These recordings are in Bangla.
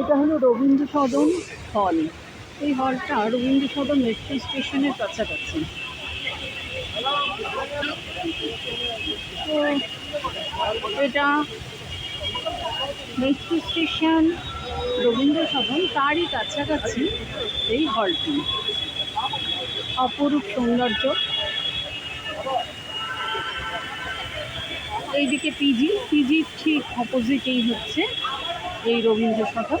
এটা হলো রবীন্দ্র সদন হল। এই হলটা রবীন্দ্র সদন মেট্রো স্টেশনের কাছাকাছি। তো এটা মেট্রো স্টেশন রবীন্দ্র সদন তারই কাছাকাছি এই হলটি। অপরূপ সৌন্দর্য। এইদিকে পিজি পিজির ঠিক অপোজিটেই হচ্ছে এই রবীন্দ্র সদন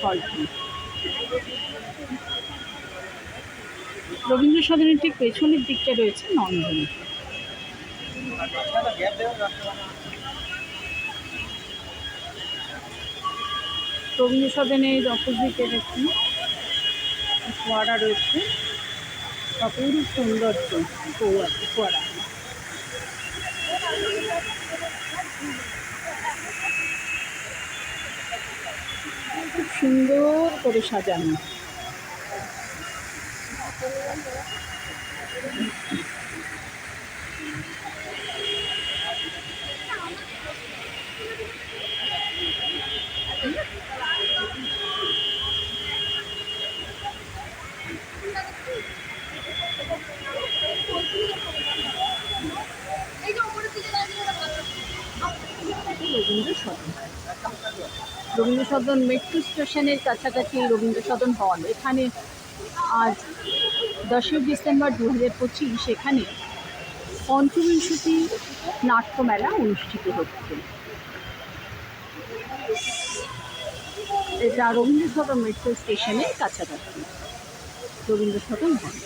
হলটি রবীন্দ্র সদনের ঠিক পেছনের দিকটা রয়েছে নন্দন। রবীন্দ্র সদনের অপোজিটের একটি ফোয়ারা রয়েছে অপরূপ সৌন্দর্য ফোয়ারা খুব সুন্দর করে সাজানো। রবীন্দ্র সদন রবীন্দ্র সদন মেট্রো স্টেশনের কাছাকাছি রবীন্দ্র সদন হল এখানে আজ দশই ডিসেম্বর দু হাজার পঁচিশ এখানে পঞ্চবিংশতি নাট্যমেলা অনুষ্ঠিত হচ্ছে। এটা রবীন্দ্র সদন মেট্রো স্টেশনের কাছাকাছি। রবীন্দ্র সদন হল